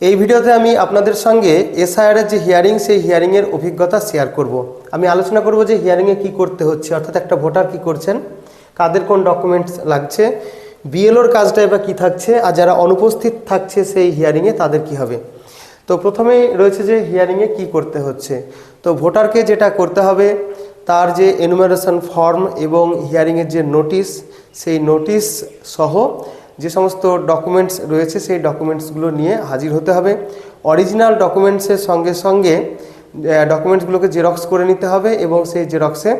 এই ভিডিওতে আমি আপনাদের সঙ্গে এসআইআরের যে হিয়ারিং সেই হিয়ারিংয়ের অভিজ্ঞতা শেয়ার করব। আমি আলোচনা করব যে হিয়ারিংয়ে কি করতে হচ্ছে, অর্থাৎ একটা ভোটার কি করছেন, কাদের কোন ডকুমেন্টস লাগছে বিএলওর কাজটা এবার কী থাকছে, আর যারা অনুপস্থিত থাকছে সেই হিয়ারিংয়ে তাদের কি হবে তো প্রথমেই রয়েছে যে হিয়ারিংয়ে কি করতে হচ্ছে তো ভোটারকে যেটা করতে হবে, তার যে এনুমারেশন ফর্ম এবং হিয়ারিংয়ের যে নোটিশ সেই নোটিশ সহ যে সমস্ত ডকুমেন্টস রয়েছে, সেই ডকুমেন্টসগুলো নিয়ে হাজির হতে হবে। অরিজিনাল ডকুমেন্টসের সঙ্গে সঙ্গে ডকুমেন্টসগুলোকে জেরক্স করে নিতে হবে এবং সেই জেরক্সে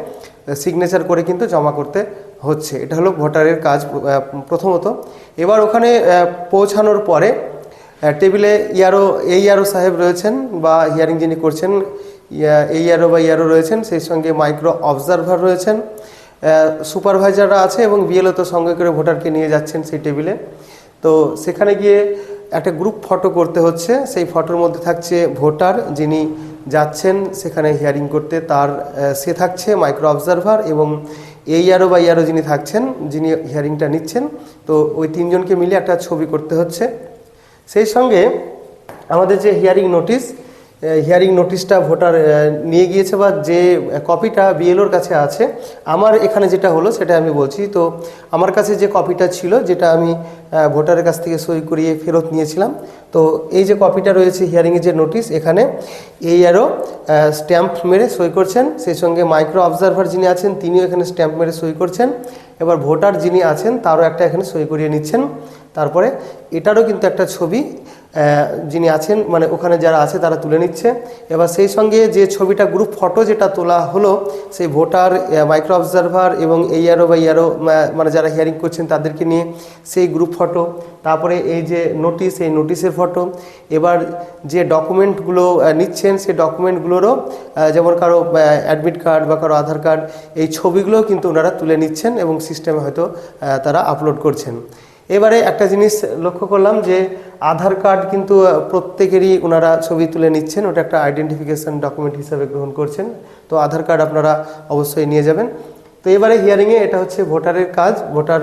সিগনেচার করে কিন্তু জমা করতে হচ্ছে। এটা হলো ভোটারের কাজ প্রথমত। এবার ওখানে পৌঁছানোর পরে টেবিলে ইয়ারও এই ইয়ারও সাহেব রয়েছেন বা হিয়ারিং যিনি করছেন এই ইয়ারও বা ইয়ারও রয়েছেন, সেই সঙ্গে মাইক্রো অবজারভার রয়েছেন। সুপারভাইজাররা আছে এবং বিএলও তো সঙ্গে করে ভোটারকে নিয়ে যাচ্ছেন সেই টেবিলে। তো সেখানে গিয়ে একটা গ্রুপ ফটো করতে হচ্ছে। সেই ফটোর মধ্যে থাকছে ভোটার যিনি যাচ্ছেন সেখানে হিয়ারিং করতে। তার সে থাকছে মাইক্রো অবজারভার এবং এই ইয়ারও বা ইয়ারও যিনি থাকছেন, যিনি হিয়ারিংটা নিচ্ছেন, তো ওই তিনজনকে মিলে একটা ছবি করতে হচ্ছে। সেই সঙ্গে আমাদের যে হিয়ারিং নোটিশ হিয়ারিং নোটিশটা ভোটার নিয়ে গিয়েছে বা যে কপিটা বিএলওর কাছে আছে, আমার এখানে যেটা হলো সেটা আমি বলছি। তো আমার কাছে যে কপিটা ছিল, যেটা আমি ভোটারের কাছ থেকে সই করিয়ে ফেরত নিয়েছিলাম, তো এই যে কপিটা রয়েছে হিয়ারিংয়ের যে নোটিশ এখানে এই আরও স্ট্যাম্প মেরে সই করছেন। সেই সঙ্গে মাইক্রো অবজারভার যিনি আছেন, তিনিও এখানে স্ট্যাম্প মেরে সই করছেন। এবার ভোটার যিনি আছেন, তারও একটা এখানে সই করিয়ে নিচ্ছেন। তারপরে এটারও কিন্তু একটা ছবি যিনি আছেন মানে ওখানে যারা আছে তারা তুলে নিচ্ছে। এবার সেই সঙ্গে যে ছবিটা গ্রুপ ফটো যেটা তোলা হলো, সেই ভোটার মাইক্রো অবজারভার এবং এই আরও বা ইয়ারও মানে যারা হিয়ারিং করছেন তাদেরকে নিয়ে সেই গ্রুপ ফটো তারপরে এই যে নোটিশ এই নোটিশের ফটো এবার যে ডকুমেন্টগুলো নিচ্ছেন, সেই ডকুমেন্টগুলোরও যেমন কারও অ্যাডমিট কার্ড বা কারও আধার কার্ড এই ছবিগুলোও কিন্তু ওনারা তুলে নিচ্ছেন এবং সিস্টেমে হয়তো তারা আপলোড করছেন। এবারে একটা জিনিস লক্ষ্য করলাম যে আধার কার্ড কিন্তু প্রত্যেকেরই ওনারা ছবি তুলে নিচ্ছেন। ওটা একটা আইডেন্টিফিকেশন ডকুমেন্ট হিসাবে গ্রহণ করছেন। তো আধার কার্ড আপনারা অবশ্যই নিয়ে যাবেন। তো এবারে হিয়ারিংয়ে এটা হচ্ছে ভোটারের কাজ। ভোটার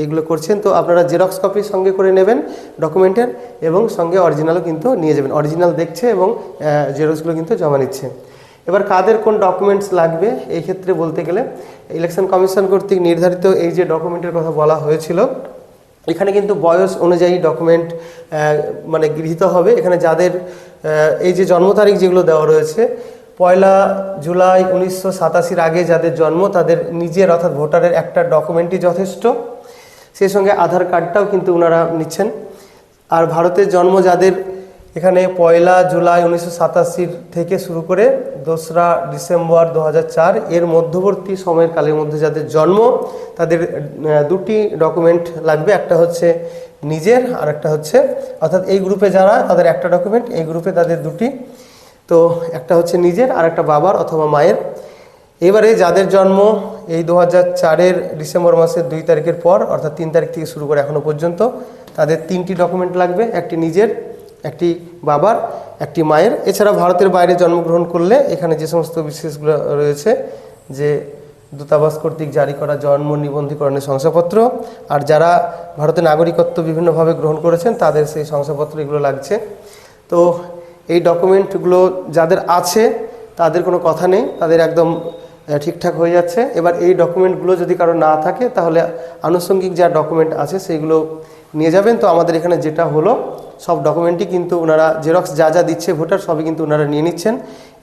এইগুলো করছেন। তো আপনারা জেরক্স কপি সঙ্গে করে নেবেন ডকুমেন্টের এবং সঙ্গে অরিজিনালও কিন্তু নিয়ে যাবেন। অরিজিনাল দেখছে এবং জেরক্সগুলো কিন্তু জমা নিচ্ছে। এবার কাদের কোন ডকুমেন্টস লাগবে এই ক্ষেত্রে বলতে গেলে ইলেকশন কমিশন কর্তৃক নির্ধারিত এই যে ডকুমেন্টের কথা বলা হয়েছিল এখানে কিন্তু বয়স অনুযায়ী ডকুমেন্ট মানে গৃহীত হবে। এখানে যাদের এই যে জন্ম তারিখ যেগুলো দেওয়া রয়েছে, পয়লা জুলাই উনিশশো সাতাশির আগে যাদের জন্ম, তাদের নিজের অর্থাৎ ভোটারের একটা ডকুমেন্টই যথেষ্ট। সেই সঙ্গে আধার কার্ডটাও কিন্তু ওনারা নিচ্ছেন। আর ভারতের জন্ম যাদের এখানে পয়লা জুলাই উনিশশো থেকে শুরু করে দোসরা ডিসেম্বর দু হাজার চার, এর মধ্যবর্তী সময়ের কালের মধ্যে যাদের জন্ম, তাদের দুটি ডকুমেন্ট লাগবে। একটা হচ্ছে নিজের আর একটা হচ্ছে, অর্থাৎ এই গ্রুপে যারা, তাদের একটা ডকুমেন্ট এই গ্রুপে তাদের দুটি। তো একটা হচ্ছে নিজের, আর একটা বাবার অথবা মায়ের। এবারে যাদের জন্ম এই দু হাজার চারের ডিসেম্বর মাসের দুই তারিখের পর, অর্থাৎ তিন তারিখ থেকে শুরু করে এখনও পর্যন্ত, তাদের তিনটি ডকুমেন্ট লাগবে। একটি নিজের একটি বাবার, একটি মায়ের। এছাড়া ভারতের বাইরে জন্মগ্রহণ করলে এখানে যে সমস্ত বিশেষগুলো রয়েছে, যে দূতাবাস কর্তৃক জারি করা জন্ম নিবন্ধীকরণের শংসাপত্র, আর যারা ভারতের নাগরিকত্ব বিভিন্নভাবে গ্রহণ করেছেন, তাদের সেই শংসাপত্র এগুলো লাগছে। তো এই ডকুমেন্টগুলো যাদের আছে, তাদের কোনো কথা নেই, তাদের একদম ঠিকঠাক হয়ে যাচ্ছে। এবার এই ডকুমেন্টগুলো যদি কারও না থাকে, তাহলে আনুষঙ্গিক যা ডকুমেন্ট আছে সেইগুলো নিয়ে যাবেন। তো আমাদের এখানে যেটা হলো সব ডকুমেন্টই কিন্তু ওনারা জেরক্স যা যা দিচ্ছে ভোটার সবই কিন্তু ওনারা নিয়ে নিচ্ছেন।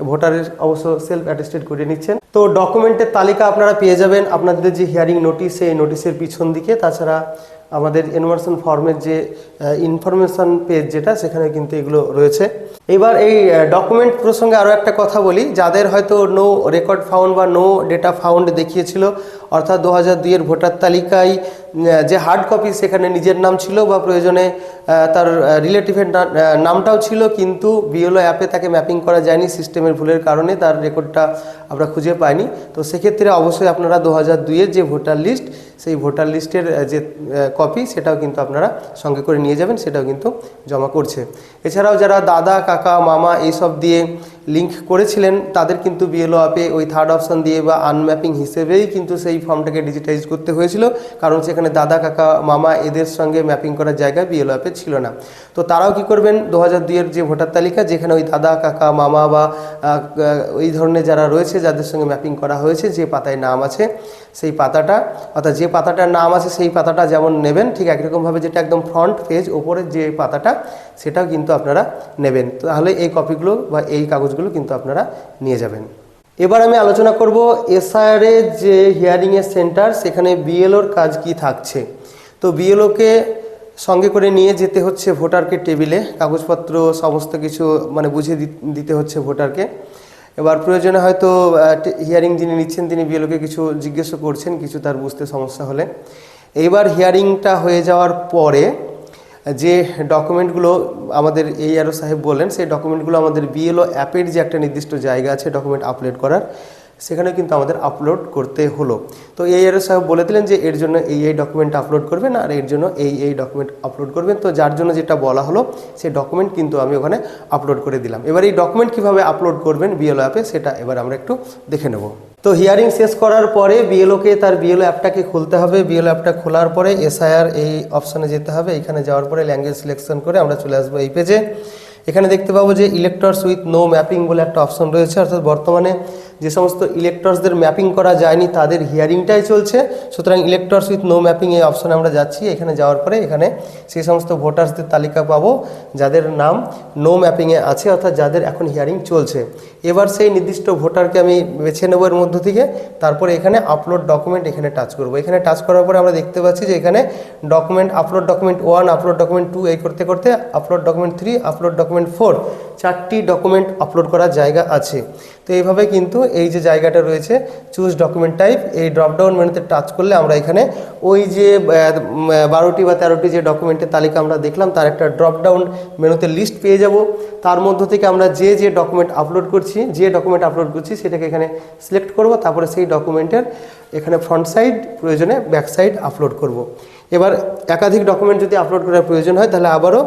ভোটারের অবশ্য সেলফ অ্যাটেস্টেড করে নিচ্ছেন। তো ডকুমেন্টের তালিকা আপনারা পেয়ে যাবেন। আপনাদের যে হিয়ারিং নোটিস সেই নোটিশের পিছন দিকে। তাছাড়া আমাদের এনভার্সন ফর্মের যে ইনফরমেশন পেজ যেটা, সেখানে কিন্তু এগুলো রয়েছে। এবার এই ডকুমেন্ট প্রসঙ্গে আরও একটা কথা বলি। যাদের হয়তো নো রেকর্ড ফাউন্ড বা নো ডেটা ফাউন্ড দেখিয়েছিল, অর্থাৎ দু হাজার দুইয়ের ভোটার তালিকায় যে হার্ড কপি সেখানে নিজের নাম ছিল বা প্রয়োজনে তার রিলেটিভের নামটাও ছিল, কিন্তু বিএলও অ্যাপে তাকে ম্যাপিং করা যায়নি সিস্টেমের ভুলের কারণে, তার রেকর্ডটা আমরা খুঁজে পাইনি। তো সেক্ষেত্রে অবশ্যই আপনারা দু হাজার দুইয়ের যে ভোটার লিস্ট সেই ভোটার লিস্টের যে কপি সেটাও কিন্তু আপনারা সঙ্গে করে নিয়ে যাবেন, সেটাও কিন্তু জমা করছে। এছাড়াও যারা দাদা, কাকা, মামা, এইসব দিয়ে লিঙ্ক করেছিলেন, তাদের কিন্তু বিএলও অ্যাপে ওই থার্ড অপশন দিয়ে বা আনম্যাপিং হিসেবেই কিন্তু সেই ফর্মটাকে ডিজিটাইজ করতে হয়েছিল। কারণ সেখানে দাদা, কাকা, মামা এদের সঙ্গে ম্যাপিং করার জায়গা বিএলও অ্যাপে ছিল না। তো তারাও কি করবেন, দু হাজার দুইয়ের যে ভোটার তালিকা, যেখানে ওই দাদা, কাকা, মামা বা ওই ধরনের যারা রয়েছে, যাদের সঙ্গে ম্যাপিং করা হয়েছে, যে পাতায় নাম আছে সেই পাতাটা, অর্থাৎ যে পাতাটার নাম আছে সেই পাতাটা যেমন নেবেন, ঠিক একই রকমভাবে যেটা একদম ফ্রন্ট পেজ ওপরের যে পাতাটা, সেটাও কিন্তু আপনারা নেবেন। তাহলে এই কপিগুলো বা এই কাগজগুলো কিন্তু আপনারা নিয়ে যাবেন। এবার আমি আলোচনা করব এসআইআরের যে হিয়ারিংয়ের সেন্টার সেখানে বিএলওর কাজ কি থাকছে। তো বিএলওকে সঙ্গে করে নিয়ে যেতে হচ্ছে ভোটারকে টেবিলে কাগজপত্র, সমস্ত কিছু মানে বুঝিয়ে দিতে হচ্ছে ভোটারকে এবার প্রয়োজনে হয়তো হিয়ারিং যিনি নিচ্ছেন, তিনি বিএলওকে কিছু জিজ্ঞেসও করছেন, কিছু তার বুঝতে সমস্যা হলে। এইবার হিয়ারিংটা হয়ে যাওয়ার পরে যে ডকুমেন্টগুলো আমাদের এই আরও সাহেব বললেন, সেই ডকুমেন্টগুলো আমাদের বিএলও অ্যাপের যে একটা নির্দিষ্ট জায়গা আছে ডকুমেন্ট আপলোড করার সেখানে কিন্তু আমাদের আপলোড করতে হলো। তো এই আরও সাহেব বলে দিলেন যে এর জন্য এই এই ডকুমেন্ট আপলোড করবেন আর এর জন্য এই এই ডকুমেন্ট আপলোড করবেন। তো যার জন্য যেটা বলা হলো, সেই ডকুমেন্ট কিন্তু আমি ওখানে আপলোড করে দিলাম। এবার এই ডকুমেন্ট কীভাবে আপলোড করবেন বিএলও অ্যাপে সেটা এবার আমরা একটু দেখে নেব। তো হিয়ারিং শেষ করার পরে বিএলওকে তার বিএলও অ্যাপটাকে খুলতে হবে। বিএলও অ্যাপটা খোলার পরে এসআইআর এই অপশানে যেতে হবে। এখানে যাওয়ার পরে ল্যাঙ্গুয়েজ সিলেকশন করে আমরা চলে আসব এই পেজে এখানে দেখতে পাবো যে ইলেকট্রস উইথ নো ম্যাপিং বলে একটা অপশন রয়েছে। অর্থাৎ বর্তমানে যে সমস্ত ইলেক্টরসদের ম্যাপিং করা যায়নি, তাদের হিয়ারিংটাই চলছে। সুতরাং ইলেক্টরস উইথ নো ম্যাপিং এই অপশনে আমরা যাচ্ছি। এখানে যাওয়ার পরে এখানে সেই সমস্ত ভোটার্সদের তালিকা পাবো, যাদের নাম নো ম্যাপিংয়ে আছে, অর্থাৎ যাদের এখন হিয়ারিং চলছে। এবার সেই নির্দিষ্ট ভোটারকে আমি বেছে নেব এর মধ্য থেকে। তারপরে এখানে আপলোড ডকুমেন্ট এখানে টাচ করব। এখানে টাচ করার পরে আমরা দেখতে পাচ্ছি যে এখানে document upload document one upload document two এই করতে করতে upload document three upload document four চারটি ডকুমেন্ট আপলোড করার জায়গা আছে। তো এইভাবে কিন্তু এই যে জায়গাটা রয়েছে চুজ ডকুমেন্ট টাইপ এই ড্রপডাউন মেনুতে টাচ করলে আমরা এখানে ওই যে বারোটি বা তেরোটি যে ডকুমেন্টের তালিকা আমরা দেখলাম, তার একটা ড্রপডাউন মেনুতে লিস্ট পেয়ে যাব তার মধ্য থেকে আমরা যে যে ডকুমেন্ট আপলোড করছি, যে ডকুমেন্ট আপলোড করছি, সেটাকে এখানে সিলেক্ট করব, তারপরে সেই ডকুমেন্টের এখানে ফ্রন্ট সাইড প্রয়োজনে ব্যাক সাইড আপলোড করব। এবার একাধিক ডকুমেন্ট যদি আপলোড করার প্রয়োজন হয়, তাহলে আবারও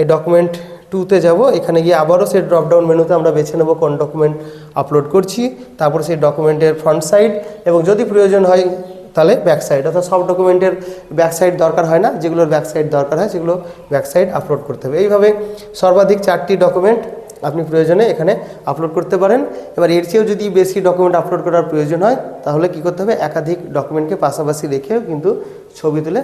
এই ডকুমেন্ট টুতে যাব। এখানে গিয়ে আবারও সেই ড্রপডাউন মেনুতে আমরা বেছে নেব কোন ডকুমেন্ট আপলোড করছি। তারপর সেই ডকুমেন্টের ফ্রন্ট সাইড এবং যদি প্রয়োজন হয় তাহলে ব্যাক সাইড অর্থাৎ সব ডকুমেন্টের ব্যাক সাইড দরকার হয় না, যেগুলোর ব্যাক সাইড দরকার হয় সেগুলো ব্যাক সাইড আপলোড করতে হবে। এইভাবে সর্বাধিক চারটি ডকুমেন্ট আপনি প্রয়োজনে এখানে আপলোড করতে পারেন। এবার এর চেয়েও যদি বেশি ডকুমেন্ট আপলোড করার প্রয়োজন হয়, তাহলে কি করতে হবে? একাধিক ডকুমেন্টকে পাশাপাশি রেখেও কিন্তু ছবি তুলে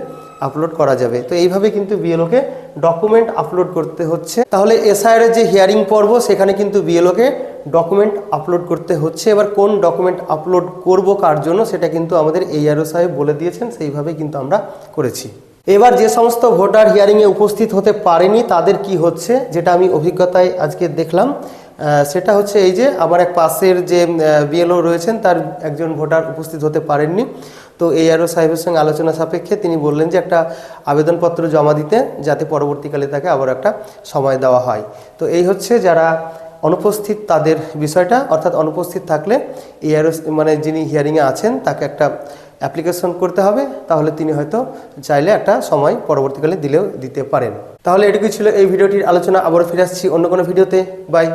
আপলোড করা যাবে। তো এইভাবে কিন্তু বিএলওকে ডকুমেন্ট আপলোড করতে হচ্ছে। তাহলে এসআইআর যে হিয়ারিং পর্ব, সেখানে কিন্তু বিএলওকে ডকুমেন্ট আপলোড করতে হচ্ছে। এবার কোন ডকুমেন্ট আপলোড করব, কার জন্য, সেটা কিন্তু আমাদের এইআরও সাহেব বলে দিয়েছেন। সেইভাবে কিন্তু আমরা করেছি। এবার যে সমস্ত ভোটার হিয়ারিংয়ে উপস্থিত হতে পারেনি, তাদের কি হচ্ছে, যেটা আমি অভিজ্ঞতায় আজকে দেখলাম সেটা হচ্ছে এই যে, আমার এক পাশের যে বিএলও রয়েছেন, তার একজন ভোটার উপস্থিত হতে পারেননি। তো এই আরও সাহেবের সঙ্গে আলোচনা সাপেক্ষে তিনি বললেন যে একটা আবেদনপত্র জমা দিতে যাতে পরবর্তীকালে তাকে আবার একটা সময় দেওয়া হয়। তো এই হচ্ছে যারা অনুপস্থিত তাদের বিষয়টা, অর্থাৎ অনুপস্থিত থাকলে এআরও মানে যিনি হিয়ারিংয়ে আছেন তাকে একটা অ্যাপ্লিকেশন করতে হবে, তাহলে তিনি হয়তো চাইলে একটা সময় পরবর্তীকালে দিলেও দিতে পারেন। তাহলে এটুকুই ছিল এই ভিডিওটির আলোচনা, আবারও ফিরে আসছি অন্য কোনো ভিডিওতে। বাই।